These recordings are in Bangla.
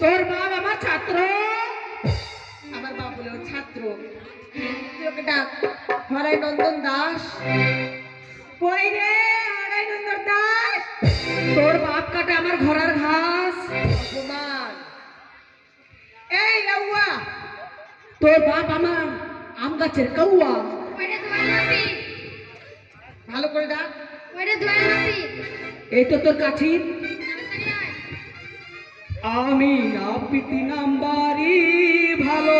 তোর বাপ আমার ছাত্র। আমার বাপ বলে ছাত্র। ডাক। হরাই নন্দন দাস। কই রে হরাই নন্দন দাস? তোর বাপ কাটে আমার ঘোড়ার ঘাস। অপমান। এই লাউয়া তোর বাপ আমার আম গাছের কৌয়া ওইটা ভালো করে ডাক। এই তো তোর আয় আমি নাপিতি নাম্বারি ভালো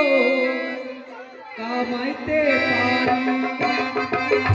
কামাইতে পারি।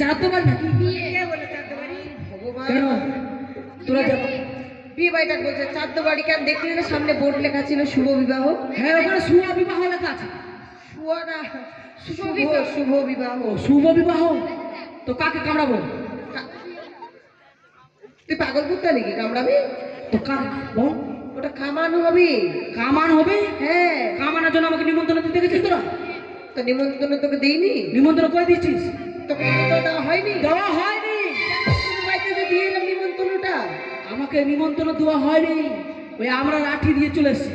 চাঁদ ভগবান কেন? তোরা বিয়ে বাড়িটা বলছে চাঁদ বাড়ি কেন? দেখলি না সামনে বোর্ড লেখা ছিল শুভ বিবাহ? হ্যাঁ ওখানে শুভ বিবাহ লেখা আছে। শুভ না শুভ শুভ বিবাহ। শুভ বিবাহ। তো কাকে কামড়াবো? তুই পাগল কুত্তা নাকি? কামড়াবি? তো বল। ওটা কামানো হবে। কামান হবে? হ্যাঁ। কামানোর জন্য আমাকে নিমন্ত্রণ দিতে গেছিস তোরা? তো নিমন্ত্রণ তোকে দেইনি? নিমন্ত্রণ করে দিচ্ছিস তোকে দেওয়া হয়নি? দেওয়া হয়নি। বাড়িতে যে দিয়ে এলাম নিমন্ত্রণটা আমাকে নিমন্ত্রণ দেওয়া হয়নি। ওই আমরা লাঠি দিয়ে চলে এসেছি।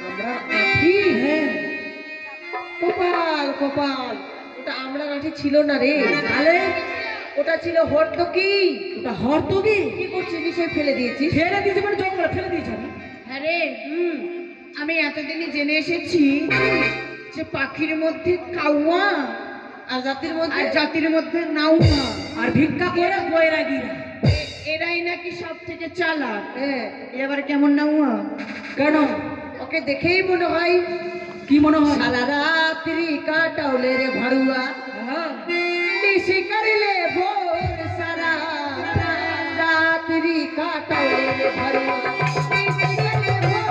আমরা আঠি হ্যাঁ। কপাল কপাল। ওটা আমরা আঠি ছিল না রে। তাহলে? ওটা ছিল হরতকি। ওটা হরতগি কি করছিস? বিষয় ফেলে দিয়েছিস? ফেলে দিয়েছে মানে জঙ্গলে ফেলে দিয়েছে আমি। হ্যাঁ রে হুম। আমি এতদিনই জেনে এসেছি যে পাখির মধ্যে কাউয়া আর জাতির মধ্যে? জাতির মধ্যে নাউয়া আর ভিক্ষা করে বইরা গিয়ে এরাই নাকি সব থেকে চালাক এবার কেমন নাউয়া কেন? ওকে দেখেই মনে হয়। কি মনে হয়? সারা রাত্রি কাটাওলে রে হ্যাঁ। নিশি করিলে ভোর সারা। রাত্রি কাটাওলে রে ভাড়ুয়া। নিশি করিলে ভোর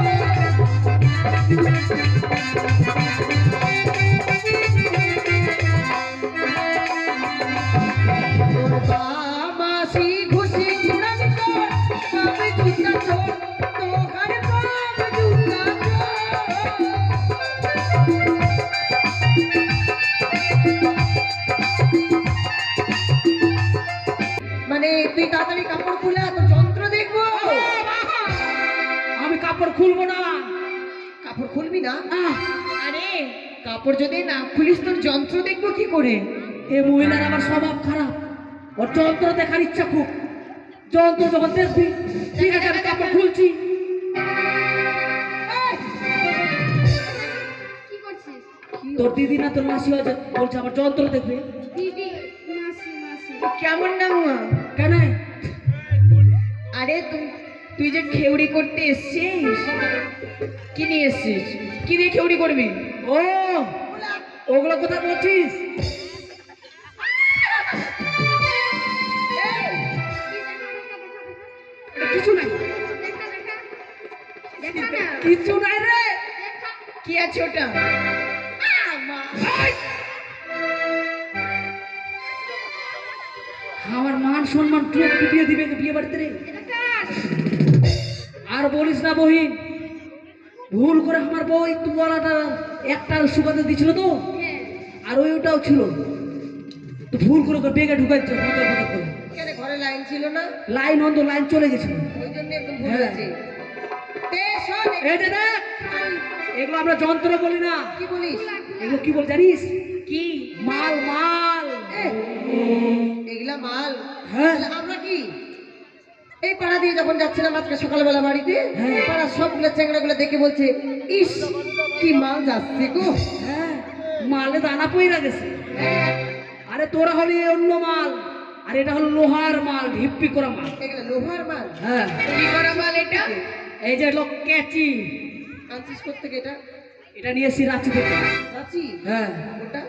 তাড়াতাড়ি কাপড় খুলে তোর যন্ত্র দেখব। আমি কাপড় খুলবো না। কাপড় খুলবি না? আরে কাপড় যদি না খুলিস তোর যন্ত্র দেখব কি করে? এ মহিলার আমার স্বভাব খারাপ। ওর যন্ত্র দেখার ইচ্ছা খুব। যন্ত্র যখন দেখবি ঠিক আছে আমি কাপড় খুলছি। তোর দিদি না তোর মাসি বলছে আমার যন্ত্র দেখবে। দিদি মাসি মাসি। কেমন না কেন? আরে তুই তুই যে খেউড়ি করতে এসছিস? কি নিয়ে এসছিস? কি দিয়ে খেউড়ি করবি? ও, ওগুলো কোথায় বলছিস কিছু নাই। কিছু নাই রে। কি আছে ওটা! আমার মান সম্মান চোখ পিটিয়ে দিবে বিয়ে বাড়িতে বলিস না বহিন ভুল করে আমার বই তুয়ালাটা একটা সুবাদে দিছিল তো? আর ওই ওটাও ছিল। তো ভুল করে ওকে বেগে কেন ঘরে লাইন ছিল না? লাইন অন্ত লাইন চলে গেছিল ওই জন্য একদম ভুল হ্যাঁ। এগুলো আমরা যন্ত্র বলি না। কি বলিস? এগুলো কি বল জানিস? কি? মাল মাল। এগুলা মাল। হ্যাঁ। আমরা কি? এই পাড়া দিয়ে যখন যাচ্ছিলাম আজকে সকালবেলা বাড়িতে হ্যাঁ। পাড়ার সবগুলো চেংড়াগুলো দেখে বলছে ইস কি মাল যাচ্ছে গো। হ্যাঁ মালে দানা পইরা গেছে। আরে তোরা হলি অন্য মাল আর এটা হলো লোহার মাল হিপ্পি করা মাল। লোহার মাল? হ্যাঁ। কি করা মাল এটা? এই যে লোক ক্যাচি। আনছিস থেকে এটা? এটা নিয়ে এসেছি রাঁচি থেকে। রাঁচি? হ্যাঁ। ওটা?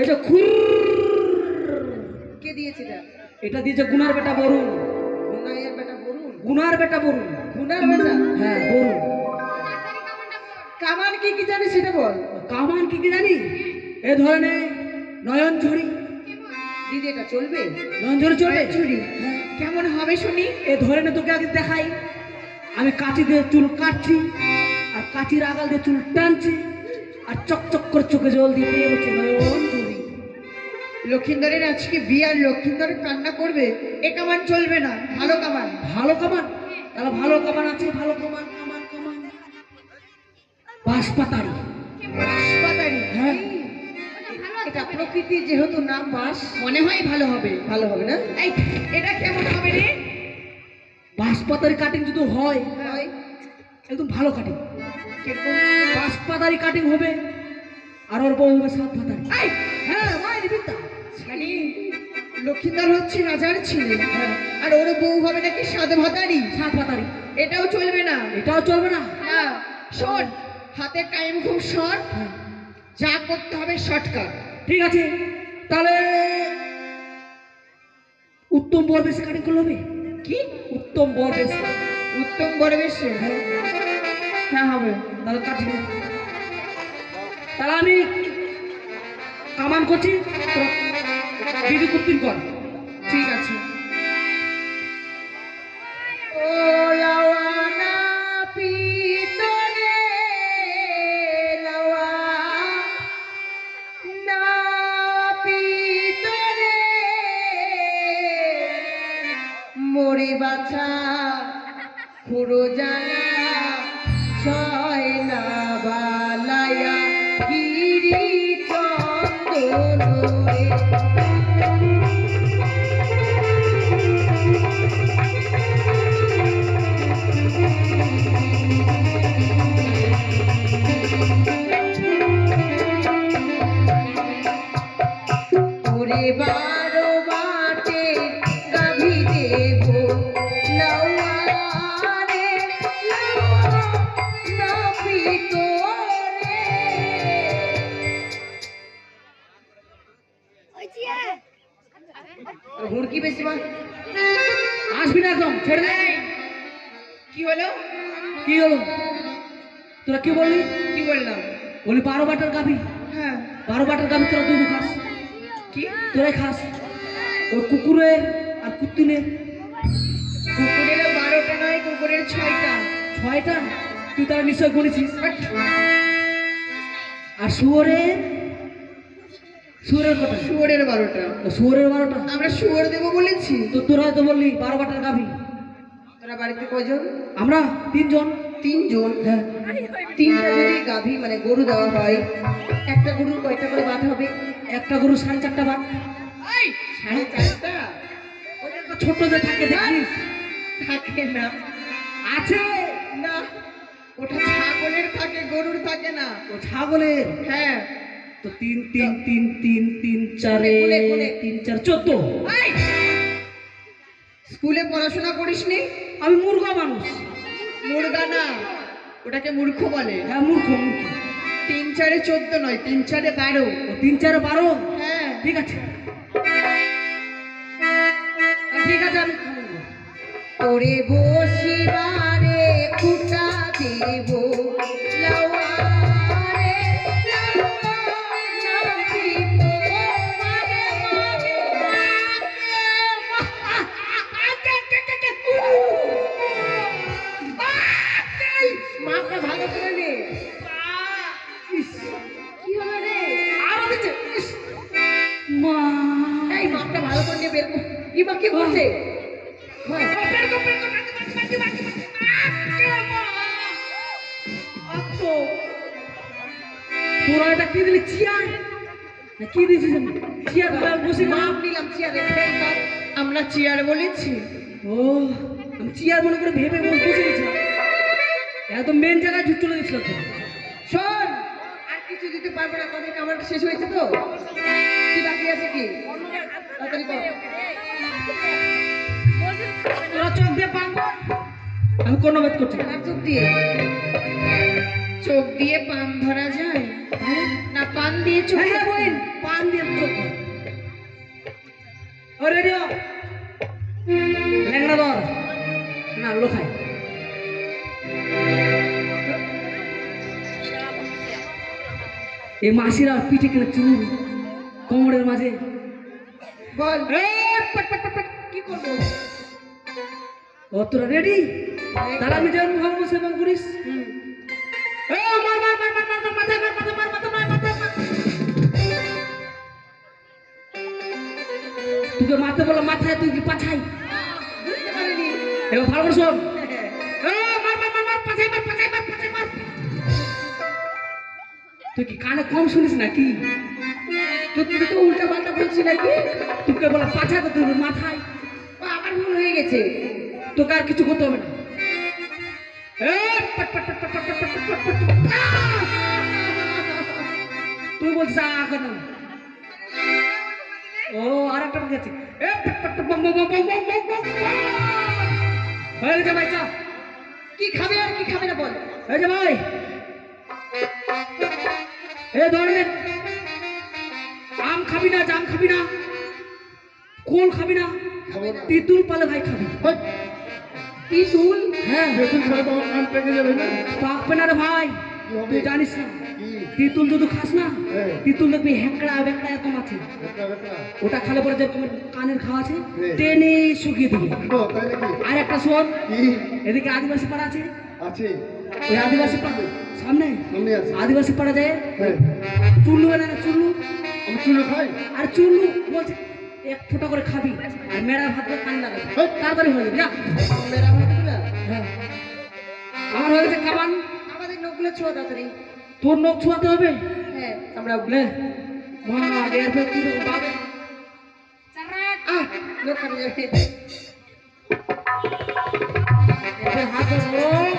এটা খুর কে দিয়েছে এটা? এটা দিয়েছে গুনার বেটা বরুণ। গুনার বেটা বরুণ। গুনার বেটা? হ্যাঁ বরুণ। কামান কি কি জানিস সেটা বল। কামান কি কি জানি এ ধরনের নয়ন ঝুড়ি। দিদি এটা চলবে? নয়ন ঝুড়ি চলবে? ঝুড়ি। কেমন হবে শুনি? এ ধরে নে তোকে আগে দেখাই। আমি কাঁচি দিয়ে চুল কাটছি আর কাঁচির আগাল দিয়ে চুল টানছি আর চকচক করে চোখে জল দিয়ে পেয়ে গেছে নয়ন ঝুড়ি। লক্ষিন্দরের আজকে বিয়ার লক্ষিন্দরের কান্না করবে এ কামান চলবে না ভালো কামান। ভালো কামান? তাহলে ভালো কামান আছে ভালো কামান কামান কামান। বাঁশপাতারি হাসপাতালি হ্যাঁ। এটা প্রকৃতির যেহেতু নাম বাস মনে হয় ভালো হবে। ভালো হবে না? এই এটা কেমন হবে রে? বাঁশপাতারি কাটিং যদি হয় হয়। একদম ভালো কাটিং বাঁশপাতারি কাটিং হবে আর ওর বউ হবে সাত পাতারি হ্যাঁ মায়ের বিদ্যা। লক্ষিন্দর হচ্ছে রাজার ছেলে হ্যাঁ আর ওর বউ হবে নাকি সাত ভাতারি সাত পাতারি এটাও চলবে না এটাও চলবে না শোন হাতে টাইম খুব শর্ট হ্যাঁ যা করতে হবে শর্টকাট ঠিক আছে তাহলে উত্তম বর বেশি কাটিং করলে হবে কি উত্তম বর বেশি উত্তম বড় বেশি হ্যাঁ হবে তাহলে কাটি তাহলে আমি কামান করছি তোরা বিধি কুপ্পিন কর ঠিক আছে। মরে বাছা। খুড়ো জানা ছয় না বালায়া গিরি চন্দন ওরে বারো বাটে গাভী দেব। হুড়কি বেশি মা আসবি না একদম ছেড়ে দে। কি হলো? কি হলো? তোরা কি বললি? কি বললাম? বলি বারো বাটার গাবি হ্যাঁ। বারো বাটার গাবি তোরা দুধ খাস কি? তোরাই খাস। ওই কুকুরের আর কুত্তিনের কুকুরের বারোটা নয় কুকুরের ছয়টা। ছয়টা? তুই তারা নিশ্চয় করেছিস বাট আর শুয়োরের শুয়োরের কটা? শুয়োরের বারোটা। শুয়োরের বারোটা? আমরা শুয়োর দেবো বলেছি। তো তোরা তো বললি বারো বাটার গাবি তোরা বাড়িতে কজন? আমরা তিনজন। তিনজন তিনটা যদি গাভী মানে গরু দেওয়া হয় একটা গরুর কয়টা করে বাট হবে? একটা গরু সাড়ে চারটা বাট সাড়ে চারটা? ছোট যে থাকে দেখিস? থাকে না। আছে? না। ওটা ছাগলের থাকে গরুর থাকে না। ও ছাগলের? হ্যাঁ। তো তিন তিন তিন তিন তিন চারে। তিন চার চোদ্দ! স্কুলে পড়াশোনা করিসনি? আমি মূর্খ মানুষ। মুরগা না? ওটাকে মূর্খ বলে। হ্যাঁ মূর্খ মূর্খ। তিন চারে চোদ্দ নয় তিন চারে বারো। তিন চারে বারো? হ্যাঁ। ঠিক আছে। ঠিক আছে আমি তোরে ওরে করছে তোরা এটা কি দিলি? চেয়ার? কি দিয়েছিস? চেয়ার বসে মাপ নিলাম চেয়ারে আমরা চেয়ার বলেছি। ও আমি চেয়ার মনে করে ভেবে বসে গেছিলাম। একদম মেন জায়গায় ঝুট চলে গেছিল তো শোন আর কিছু দিতে পারব না তোদের খাবারটা শেষ হয়েছে তো। কি বাকি আছে কি? তাড়াতাড়ি কর। তোরা চোখ দিয়ে পাঙ্গ আমি কোনো বেদ করছি না। চোখ দিয়ে। চোখ দিয়ে পান ধরা যায়। না পান দিয়ে চোখ হ্যাঁ পান দিয়ে চোখ ল্যাংড়া ধর। না লোখাই এই মাসিরা পিঠে কেন চুল কোমরের মাঝে। বল। এ, করব? ও তোরা রেডি তারা আমি ধর্ম সেবন করিস। তোকে মারতে বলো মাথায় তুই কি পাঠাই ভালো করে শোন। তুই কি কানে কম শুনিস নাকি? তুই তুই তো উল্টা পাল্টা বলছিস নাকি? তুই বলে পাঠাতে তুই মাথায়। ভুল হয়ে গেছে তোকে আর কিছু করতে হবে না তুই বলছিস কেন ও আর একটা গেছে হয়ে গেছে ভাই চা কি খাবে আর কি খাবে না বল হয়ে যা ভাই এ ধরলেন আম খাবি না জাম খাবি না কোল খাবি না তিতুল পালে ভাই খাবি। তিতুল? হ্যাঁ বেতন খাবে তো আমার কান পেকে যাবে না। পাকবে না রে ভাই তুই জানিস না তিতুল যদি খাস না হ্যাঁ। তিতুল দেখবি হ্যাঁকড়া বেঁকড়া এরকম আছে। ওটা খালে পরে যেরকম কানের খাওয়া আছে হ্যাঁ। টেনে শুকিয়ে দিবি। আর একটা শোন এদিকে আদিবাসী পাড়া আছে। আছে। ওই আদিবাসী পাড়া সামনে? সামনে আছে। আদিবাসী পাড়া যায় হ্যাঁ। চুল্লু না চুল্লু? আমি চুলো খাই? আর চুল্লু বলছে এক ফোঁটা করে খাবি। আর মেরা ভাত কান লাগাবি। তাড়াতাড়ি হয়ে যাবে। যা। হ্যাঁ। আমার হয়ে গেছে কামান আমাদের নখগুলো ছোঁয়া তাড়াতাড়ি। তোর নখ ছোঁয়াতে হবে? হ্যাঁ। আমরা লে মা এর ফের তুই বাবা আহ! নখ কাটে যাবে হাত ধরো।